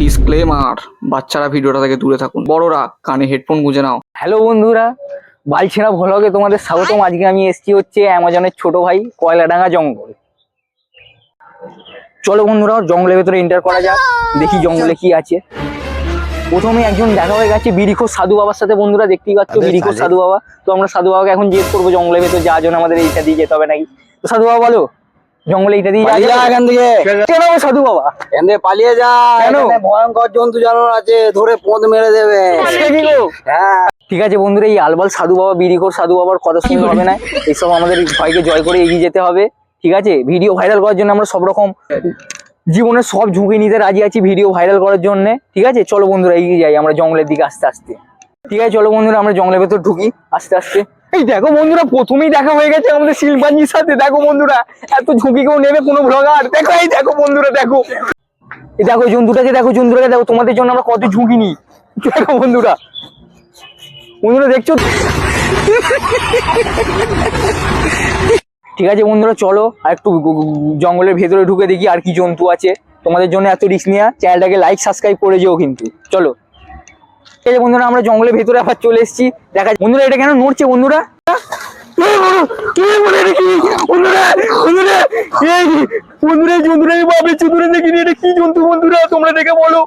Disclaimer বাচ্চারা ভিডিওটা থেকে দূরে থাকুন। বড়রা কানে হেডফোন গুঁজে নাও। হ্যালো বন্ধুরা বালছেনা ভ্লগে তোমাদের স্বাগতম। আজকে আমি এসেছি হচ্ছে অ্যামাজনের ছোট ভাই কয়লাডাঙ্গা জঙ্গল। চলো বন্ধুরা জঙ্গলের ভেতরে এন্টার করা যাক দেখি জঙ্গলে কি আছে। প্রথমে একজন দেখা হয়ে গেছে বিরিখো সাধু বাবার সাথে বন্ধুরা দেখতেই পাচ্ছ বিরিখো সাধু বাবা। তো আমরা সাধু বাবাকে এখন জিজ্ঞেস করব জঙ্গলের ভেতরে যাওয়ার জন্য আমাদের এইটা দিয়ে যেতে হবে নাকি। তো সাধু বাবা বলো। জঙ্গলে এইটা দিয়ে যাওয়া পালিয়ে যা এখান থেকে। কেন সাধু বাবা? এনে পালিয়ে যা। কেন? ভয়ঙ্কর জন্তু জানোয়ার আছে ধরে পোঁদ মেরে দেবে? হ্যাঁ। ঠিক আছে বন্ধুরা এই আলবাল সাধু বাবা বিরিখোর সাধু বাবার কথা শুনতে হবে না। এইসব আমাদের ভয়কে জয় করে এগিয়ে যেতে হবে। ঠিক আছে? ভিডিও ভাইরাল করার জন্য আমরা সব রকম জীবনের সব ঝুঁকি নিতে রাজি আছি ভিডিও ভাইরাল করার জন্য। ঠিক আছে? চলো বন্ধুরা এগিয়ে যাই আমরা জঙ্গলের দিকে আস্তে আস্তে। ঠিক আছে, চলো বন্ধুরা, আমরা জঙ্গলের ভেতর ঢুকি, আস্তে আস্তে। এই দেখো বন্ধুরা, প্রথমেই দেখা হয়ে গেছে আমাদের শিল্পাঞ্জির সাথে। দেখো বন্ধুরা, এত ঝুঁকি কেউ নেবে কোনো ব্লগার? দেখো, এই দেখো বন্ধুরা, দেখো। এই দেখো জন্তুটাকে দেখো জন্তুটাকে দেখো, তোমাদের জন্য আমরা কত ঝুঁকি নিই। দেখো বন্ধুরা। বন্ধুরা, দেখছ? ঠিক আছে বন্ধুরা, চলো, আর একটু জঙ্গলের ভেতরে ঢুকে দেখি আর কি জন্তু আছে। তোমাদের জন্য এত রিস্ক নেওয়া চ্যানেলটাকে লাইক সাবস্ক্রাইব করে যেও কিন্তু। চলো। ঠিক আছে বন্ধুরা, আমরা জঙ্গলের ভেতরে আবার চলে এসেছি। দেখা বন্ধুরা, এটা কেন নড়ছে বন্ধুরা? বন্ধুরা বন্ধুরা বন্ধুরা দেখিনি এটা কি জন্তু বন্ধুরা? তোমরা দেখে বলো।